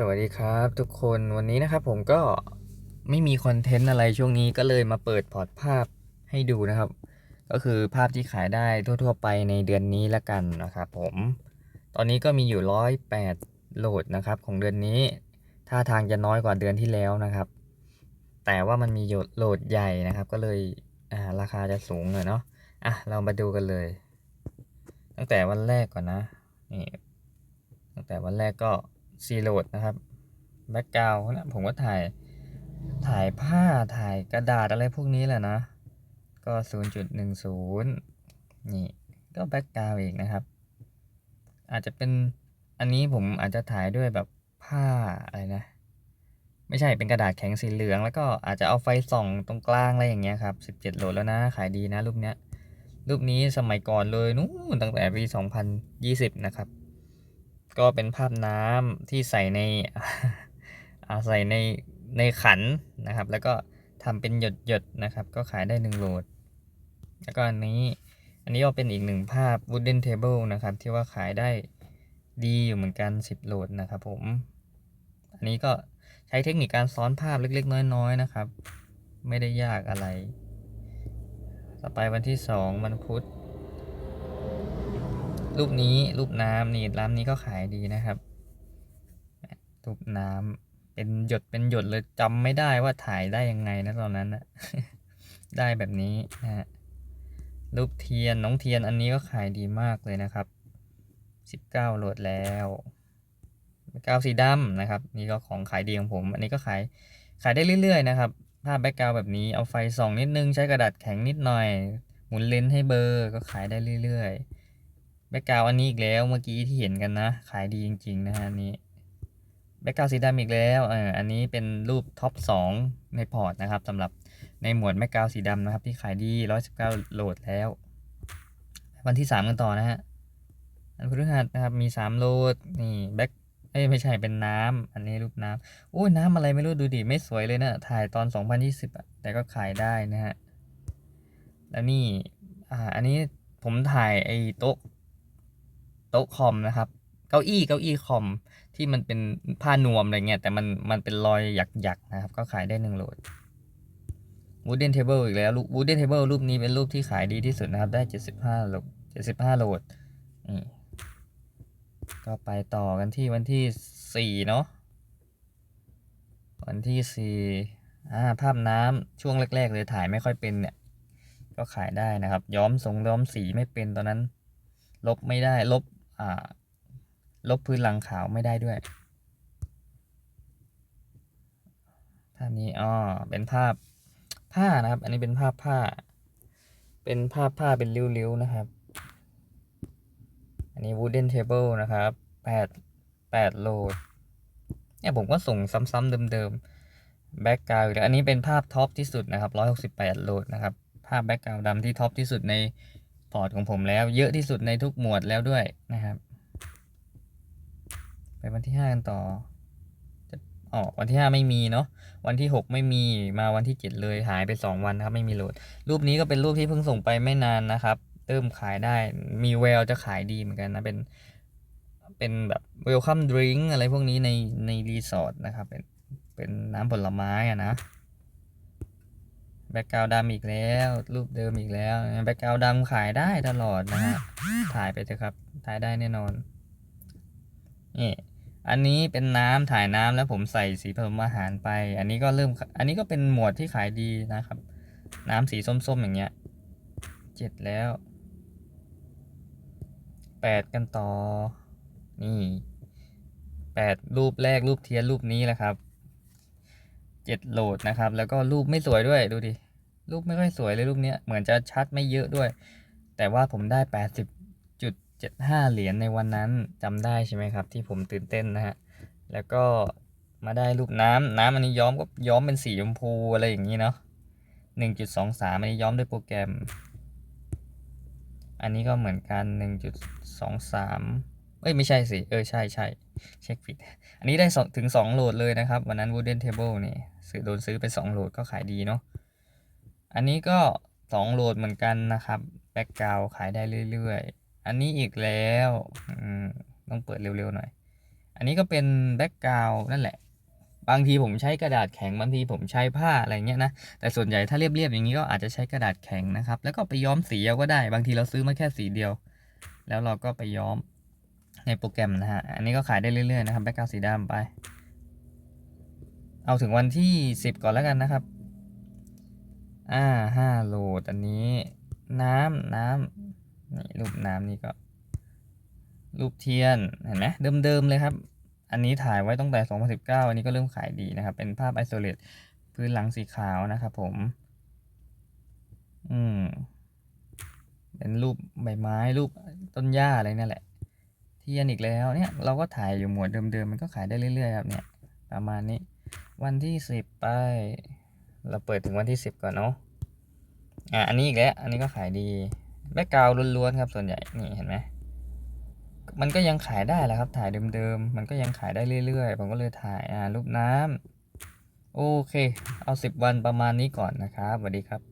สวัสดีครับทุกคนวันนี้นะครับผมก็ไม่มีคอนเทนต์อะไรช่วงนี้ก็เลยมาเปิดพอร์ตภาพให้ดูนะครับ ก็คือภาพที่ขายได้ทั่ว ๆ ไปในเดือนนี้ละกันนะครับผม ตอนนี้ก็มีอยู่ร้อยแปดโหลดนะครับของเดือนนี้ท่าทางจะน้อยกว่าเดือนที่แล้วนะครับ แต่ว่ามันมีโหลดใหญ่นะครับ ก็เลยอ่าราคาจะสูงหน่อยเนาะอะเรามาดูกันเลย ตั้งแต่วันแรกก่อนนะนี่ตั้งแต่วันแรกก็ ซีโหลดนะครับแบ็กกราวนะผมก็ถ่ายถ่ายผ้าถ่ายกระดาษอะไรพวกนี้แหละนะ ก็ 0.10 นี่ ก็แบ็กกราวอีกนะครับ อาจจะเป็นอันนี้ผมอาจจะถ่ายด้วยแบบผ้าอะไรนะ ไม่ใช่เป็นกระดาษแข็งสีเหลือง แล้วก็อาจจะเอาไฟส่องตรงกลางอะไรอย่างเงี้ยครับ 17 โหลดแล้วนะขายดีนะรูปเนี้ยรูปนี้สมัยก่อนเลยนู้นตั้งแต่ปี 2020 นะครับ ก็เป็นภาพน้ำที่ใส่ในอาใส่ในในขันนะครับ แล้วก็ทำเป็นหยดหยดนะครับ ก็ขายได้1โหลด แล้วก็อันนี้อันนี้ก็เป็นอีกหนึ่งภาพ wooden table นะครับ ที่ว่าขายได้ดีอยู่เหมือนกัน 10โหลดนะครับผม อันนี้ก็ใช้เทคนิคการซ้อนภาพเล็กๆ น้อยๆนะครับ ไม่ได้ยากอะไร ต่อไปวันที่สองวันพุธ รูปนี้รูปน้ำนี่ร้านนี้ก็ขายดีนะครับรูปน้ำเป็นหยดเป็นหยดเลยจำไม่ได้ว่าถ่ายได้ยังไงนะตอนนั้นนะได้แบบนี้นะฮะรูปเทียนน้องเทียนอันนี้ก็ขายดีมากเลยนะครับสิบเก้าโหลดแล้วกกราวสีดำนะครับ นี่ก็ของขายดีของผม อันนี้ก็ขายขายได้เรื่อยๆนะครับภาพแบ็กกราวแบบนี้เอาไฟส่องนิดนึงใช้กระดาษแข็งนิดหน่อย หมุนเลนส์ให้เบอร์ก็ขายได้เรื่อยๆ แบ็กกราวอันนี้อีกแล้วเมื่อกี้ที่เห็นกันนะ ขายดีจริง ๆ นะฮะอันนี้แบ็กกราวสีดำอีกแล้วเอออันนี้เป็นรูปท็อป 2 ในพอร์ตนะครับสำหรับในหมวดแบ็กกราวสีดำนะครับ ที่ขายดี 119 โหลดแล้ว วันที่ 3 กันต่อนะฮะอันพฤหัสนะครับมี 3 โหลดนี่แบ็กเอ้ยไม่ใช่เป็นน้ำอันนี้รูปน้ำโอ้ยน้ำอะไรไม่รู้ดูดิไม่สวยเลยนะถ่ายตอน 2020อะแต่ก็ขายได้นะฮะแล้วนี่อ่าอันนี้ผมถ่ายไอ้โต๊ะ โต๊ะคอมนะครับ เก้าอี้เก้าอี้คอมที่มันเป็นผ้านวมอะไรเงี้ยแต่มันมันเป็นรอยหยักๆนะครับ ก็ขายได้หนึ่งโหลด Wooden Table อีกแล้ว Wooden Table รูปนี้เป็นรูปที่ขายดีที่สุดนะครับ ได้75โหลด75โหลดนี่ก็ไปต่อกันที่วันที่4เนาะวันที่4อ่าภาพน้ำช่วงแรก ๆ เลยถ่ายไม่ค่อยเป็นเนี่ย ก็ขายได้นะครับ ย้อมสงย้อมสีไม่เป็นตอนนั้น ลบไม่ได้ลบ ลบพื้นหลังขาวไม่ได้ด้วยภาพนี้อ๋อเป็นภาพผ้านะครับ อันนี้เป็นภาพผ้า เป็นภาพผ้าเป็นริ้วๆนะครับ อันนี้ wooden table นะครับแปดแปดโหลดเนี่ยผมก็ส่งซ้ำๆเดิมๆ background อันนี้เป็นภาพท็อปที่สุดนะครับ168โหลดนะครับ ภาพ background ดำที่ท็อปที่สุดใน พอร์ตของผมแล้วเยอะที่สุดในทุกหมวดแล้วด้วยนะครับ ไปวันที่5กันต่อจะอ๋อวันที่ 5 ไม่มีเนาะวันที่ 6 ไม่มีมาวันที่ 7 เลยหายไป 2 วันนะครับ ไม่มีโหลด รูปนี้ก็เป็นรูปที่เพิ่งส่งไปไม่นานนะครับเริ่มขายได้มีแววจะขายดีเหมือนกันนะเป็นเป็นแบบเวลคัมดริงอะไรพวกนี้ในในรีสอร์ทนะครับเป็นเป็นน้ำผลไม้อะนะ แบ็กกราวดำอีกแล้ว รูปเดิมอีกแล้วแบ็กกราวดำขายได้ตลอดนะฮะถ่ายไปเถอะครับ ถ่ายได้แน่นอนนี่อันนี้เป็นน้ำถ่ายน้ำแล้วผมใส่สีผสมอาหารไป อันนี้ก็เริ่ม อันนี้ก็เป็นหมวดที่ขายดีนะครับ น้ำสีส้มๆอย่างเงี้ยเจ็ดแล้วแปดกันต่อ นี่แปดรูปแรกรูปเทียนรูปนี้แหละครับเจ็ดโหลดนะครับ แล้วก็รูปไม่สวยด้วยดูดิ รูปไม่ค่อยสวยเลยรูปเนี้ยเหมือนจะชัดไม่เยอะด้วย แต่ว่าผมได้แปดสิบจุดเจ็ดห้าเหรียญในวันนั้นจำได้ใช่ไหมครับ ที่ผมตื่นเต้นนะฮะ แล้วก็มาได้รูปน้ำน้ำอันนี้ย้อมก็ย้อมเป็นสีชมพูอะไรอย่างนี้เนาะหนึ่งจุดสองสามอันนี้ย้อมด้วยโปรแกรม อันนี้ก็เหมือนกันหนึ่งจุดสองสามเอ้ย ไม่ใช่สิ เออ ใช่ใช่เช็คผิด อันนี้ได้ถึงสองโหลดเลยนะครับ วันนั้น Wooden Table นี่ซื้อโดนซื้อไปสองโหลดก็ขายดีเนาะ อันนี้ก็สองโหลดเหมือนกันนะครับแบ็กกราวขายได้เรื่อยๆ อันนี้อีกแล้วต้องเปิดเร็วๆหน่อย อันนี้ก็เป็นแบ็กกราวนั่นแหละ บางทีผมใช้กระดาษแข็งบางทีผมใช้ผ้าอะไรเงี้ยนะ แต่ส่วนใหญ่ถ้าเรียบๆอย่างนี้ก็อาจจะใช้กระดาษแข็งนะครับ แล้วก็ไปย้อมสีเอาก็ได้ บางทีเราซื้อมาแค่สีเดียว แล้วเราก็ไปย้อมในโปรแกรมนะฮะ อันนี้ก็ขายได้เรื่อยๆนะครับแบ็กกราวสีดำไป เอาถึงวันที่สิบก่อนแล้วกันนะครับ อ่าห้าโหลดอันนี้ น้ำน้ำนี่รูปน้ำนี่ก็ รูปเทียนเห็นไหมเดิมๆเลยครับ อันนี้ถ่ายไว้ตั้งแต่ 2019 อันนี้ก็เริ่มขายดีนะครับ เป็นภาพไอโซเลตพื้นหลังสีขาวนะครับผม อืม เป็นรูปใบไม้รูปต้นหญ้าอะไรนั่นแหละ เทียนอีกแล้วเนี่ยเราก็ถ่ายอยู่หมวดเดิมๆมันก็ขายได้เรื่อยๆครับเนี่ย ประมาณนี้ วันที่สิบไป เราเปิดถึงวันที่สิบก่อนเนาะอะอันนี้อีกแล้ว อันนี้ก็ขายดีแบ็กกราวล้วนๆครับส่วนใหญ่นี่เห็นไหมมันก็ยังขายได้แหละครับ ถ่ายเดิมๆ มันก็ยังขายได้เรื่อยๆ ผมก็เลยถ่ายอ่ารูปน้ำโอเค เอาสิบวันประมาณนี้ก่อนนะครับสวัสดีครับ